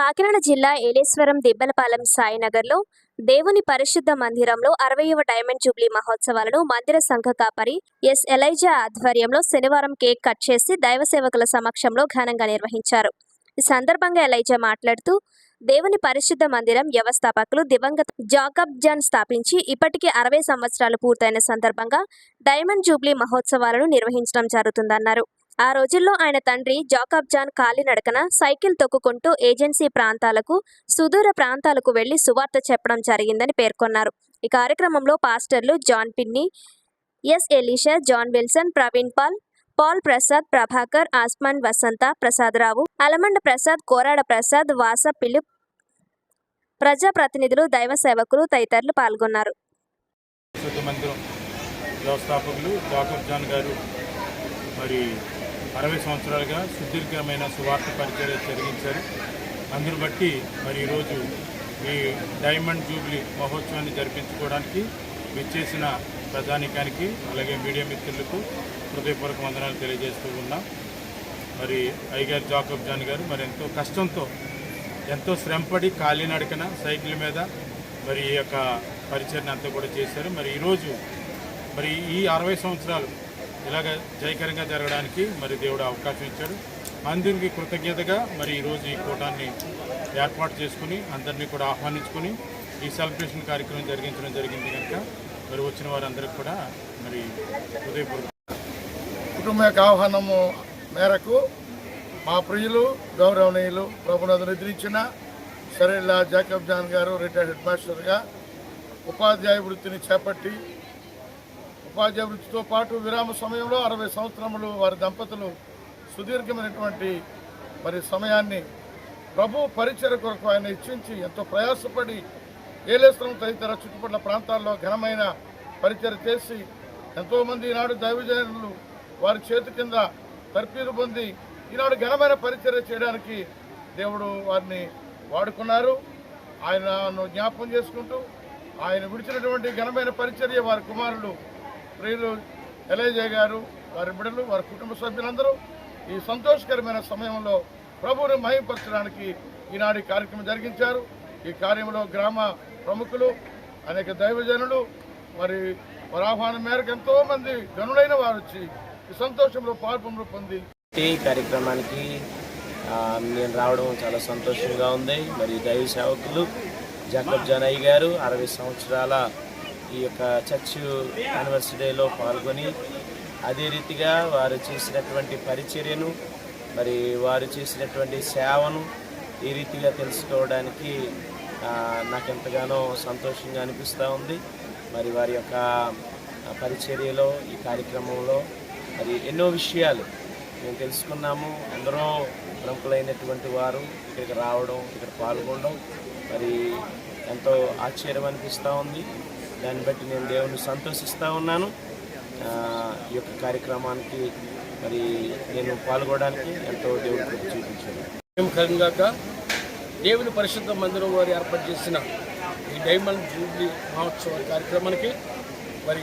కాకినాడ జిల్లా ఏలేశ్వరం దిబ్బలపాలెం సాయినగర్లో దేవుని పరిశుద్ధ మందిరంలో అరవయవ డైమండ్ జూబ్లీ మహోత్సవాలను మందిర సంఘ కాపరి ఎస్ ఎలైజా ఆధ్వర్యంలో శనివారం కేక్ కట్ చేసి దైవ సేవకుల సమక్షంలో ఘనంగా నిర్వహించారు. ఈ సందర్భంగా ఎలైజా మాట్లాడుతూ దేవుని పరిశుద్ధ మందిరం వ్యవస్థాపకులు దివంగత జాకబ్ జాన్ స్థాపించి ఇప్పటికి అరవై సంవత్సరాలు పూర్తయిన సందర్భంగా డైమండ్ జూబ్లీ మహోత్సవాలను నిర్వహించడం జరుగుతుందన్నారు. ఆ రోజుల్లో ఆయన తండ్రి జాకబ్ జాన్ కాలినడకన సైకిల్ తొక్కుకుంటూ ఏజెన్సీ ప్రాంతాలకు సుదూర ప్రాంతాలకు వెళ్ళి సువార్త చెప్పడం జరిగిందని పేర్కొన్నారు. ఈ కార్యక్రమంలో పాస్టర్లు John Pinni S Elisha John Wilson Praveen Paul Paul Prasad Prabhakar Asman Vasantha Prasada Rao Alamanda Prasad Korada Prasad Vasa Philip ప్రజాప్రతినిధులు దైవ సేవకులు తదితరులు పాల్గొన్నారు. వ్యవస్థాపకులు జాకబ్ జాన్ గారు మరి అరవై సంవత్సరాలుగా సుదీర్ఘమైన సువార్త పరిచర్య జరిగించారు. అందును బట్టి మరి ఈరోజు ఈ డైమండ్ జూబ్లీ మహోత్సవాన్ని జరిపించుకోవడానికి విచ్చేసిన ప్రధానికానికి అలాగే మీడియా మిత్రులకు హృదయపూర్వక వందనాలు తెలియజేస్తూ ఉన్నాం. మరి ఐగారు జాకబ్ జాన్ గారు మరి ఎంతో కష్టంతో ఎంతో శ్రమపడి కాలినడకన సైకిల్ మీద మరి ఈ యొక్క పరిచయం అంతా కూడా చేశారు. మరి ఈరోజు మరి ఈ అరవై సంవత్సరాలు ఇలాగ జయకరంగా జరగడానికి మరి దేవుడు అవకాశం ఇచ్చాడు. అందరికి కృతజ్ఞతగా మరి ఈరోజు ఈ కూటాన్ని ఏర్పాటు చేసుకుని అందరినీ కూడా ఆహ్వానించుకుని ఈ సెలబ్రేషన్ కార్యక్రమం జరిగించడం జరిగింది కనుక మరి వచ్చిన వారందరికీ కూడా మరి హృదయపూర్వక కుటుంబ యొక్క ఆహ్వానము మేరకు మా ప్రియులు గౌరవనీయులు ప్రభునదు నిద్రించిన సరేలా జాకబ్ జాన్ గారు రిటైర్డ్ హెడ్ మాస్టర్గా ఉపాధ్యాయ వృత్తిని చేపట్టి ఉపాధ్యాయ వృత్తితో పాటు విరామ సమయంలో అరవై సంవత్సరములు వారి దంపతులు సుదీర్ఘమైనటువంటి మరి సమయాన్ని ప్రభు పరిచయ కొరకు ఆయన ఇచ్చించి ఎంతో ప్రయాసపడి ఏలేశ్వరం తదితర చుట్టుపక్కల ప్రాంతాల్లో ఘనమైన పరిచయం చేసి ఎంతోమంది ఈనాడు దైవజనులు వారి చేతి కింద తర్పీదు పొంది ఈనాడు ఘనమైన పరిచర్య చేయడానికి దేవుడు వారిని వాడుకున్నారు. ఆయనను జ్ఞాపకం చేసుకుంటూ ఆయన విడిచినటువంటి ఘనమైన పరిచర్య వారి కుమారులు ప్రియులు ఎలైజయ్ గారు వారి బిడ్డలు వారి కుటుంబ సభ్యులందరూ ఈ సంతోషకరమైన సమయంలో ప్రభువుని మహిమపరచడానికి ఈనాడు కార్యక్రమం జరిగించారు. ఈ కార్యంలో గ్రామ ప్రముఖులు అనేక దైవజనులు మరి వారి ఆహ్వానం మేరకు ఎంతోమంది గనులైన వారు వచ్చి ఈ సంతోషంలో పాల్పొందు పొంది ఈ కార్యక్రమానికి నేను రావడం చాలా సంతోషంగా ఉంది. మరి దైవ సేవకులు జాకబ్ జానయ్య గారు అరవై సంవత్సరాల ఈ యొక్క చర్చ్ యానివర్సరీలో పాల్గొని అదే రీతిగా వారు చేసినటువంటి పరిచర్యను మరి వారు చేసినటువంటి సేవను ఈ రీతిగా తెలుసుకోవడానికి నాకు ఎంతగానో సంతోషంగా అనిపిస్తూ ఉంది. మరి వారి యొక్క పరిచర్యలో ఈ కార్యక్రమంలో మరి ఎన్నో విషయాలు మేము తెలుసుకున్నాము. ఎందరో ప్రముఖులైనటువంటి వారు ఇక్కడికి రావడం ఇక్కడ పాల్గొనడం మరి ఎంతో ఆశ్చర్యం అనిపిస్తూ ఉంది. దాన్ని బట్టి నేను దేవుని సంతోషిస్తూ ఉన్నాను. ఈ యొక్క కార్యక్రమానికి మరి నేను పాల్గొనడానికి ఎంతో దేవుడు చూపించాను. మేము దేవుని పరిశుద్ధ మందిరం వారు ఏర్పాటు చేసిన ఈ డైమండ్ జూబ్లీ మహోత్సవ కార్యక్రమానికి మరి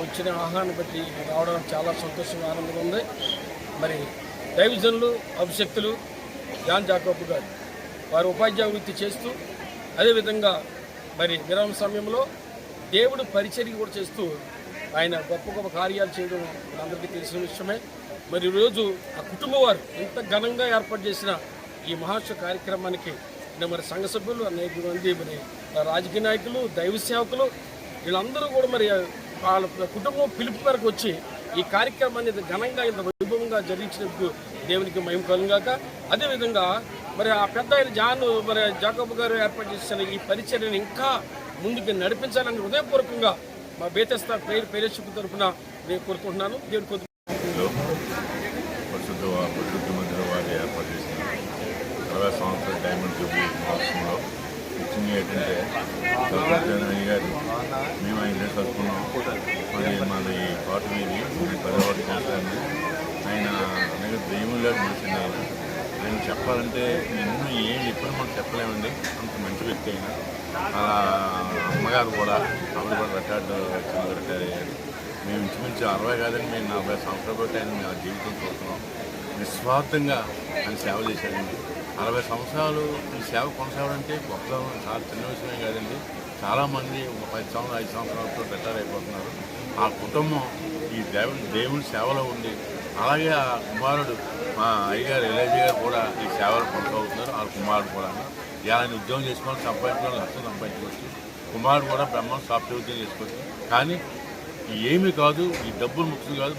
వచ్చిన ఆహ్వానం బట్టి రావడం చాలా సంతోషం ఆనందంగా ఉంది. మరి దైవజనులు అభిషక్తులు జాన్ జాకబ్ గారు వారు ఉపాధ్యాయ వృత్తి చేస్తూ అదేవిధంగా మరి విరామ సమయంలో దేవుడు పరిచర్య కూడా చేస్తూ ఆయన గొప్ప గొప్ప కార్యాలు చేయడం అందరికీ తెలిసిన విషయమే. మరి ఈరోజు ఆ కుటుంబం వారు ఎంత ఘనంగా ఏర్పాటు చేసిన ఈ మహోత్సవ కార్యక్రమానికి మరి సంఘ సభ్యులు అనేక మంది మరి రాజకీయ నాయకులు దైవ సేవకులు వీళ్ళందరూ కూడా మరి వాళ్ళ కుటుంబం పిలుపు మేరకు వచ్చి ఈ కార్యక్రమాన్ని ఘనంగా ఇంత వైభవంగా జరిగించినందుకు దేవునికి మహిమ కలుగాక అదేవిధంగా మరి ఆ పెద్ద ఆయన జాన్ మరి జాకబ్ గారు ఏర్పాటు చేసిన ఈ పరిచర్యను ఇంకా ముందుకు నడిపించాలని హృదయపూర్వకంగా మా బేతస్తా పేరు పేరేషిప్ తరఫున నేను కోరుకుంటున్నాను. దేవుడు కొద్ది పరిశుద్ధ పరిశుద్ధ మందిర వారి ఏర్పాటు చేసిన అరవై సంవత్సరాల డైమండ్ జూబ్లీ మహోత్సవంలో ఏంటంటే గారు మేము ఆయన కలుపుకున్నాం మరి ఈ పాట మీద ఇది చేస్తాను ఆయన అనేక దెయ్యం మనిషి నేను చెప్పాలంటే నేను ఏం చెప్పినా మనం చెప్పలేమండి. అంత మంచి వ్యక్తి అయినా. అలా అమ్మగారు కూడా ఆవిడ కూడా రిటైర్డ్ చిన్న రిటైర్ అయ్యారు. మేము ఇంచుమించు అరవై కాదండి మేము నలభై సంవత్సరాలు బట్టి ఆయన నా జీవితం చూస్తున్నాం. నిస్వార్థంగా ఆయన సేవ చేశారండి. అరవై సంవత్సరాలు ఈ సేవ కొనసాగడంటే గొప్ప చాలా చిన్న విషయమే కాదండి. చాలామంది ఒక పది సంవత్సరాలు ఐదు సంవత్సరాలతో రిటైర్ అయిపోతున్నారు. ఆ కుటుంబం ఈ దేవుని దేవుని సేవలో ఉంది అలాగే ఆ కుమారుడు మా అయ్యగారు ఎల్ఐజీ గారు కూడా ఈ సేవలు కొనసాగుతున్నారు. వాళ్ళ కుమారుడు కూడా. ఇలాంటి ఉద్యోగం చేసుకోవాలి సంపాదించుకోవాలి లక్షలు సంపాదించుకోవచ్చు కుమారుడు కూడా బ్రహ్మ సాఫ్ట్వేర్ ఉద్యోగం చేసుకోవచ్చు కానీ ఏమీ కాదు ఈ డబ్బులు ముఖ్యం కాదు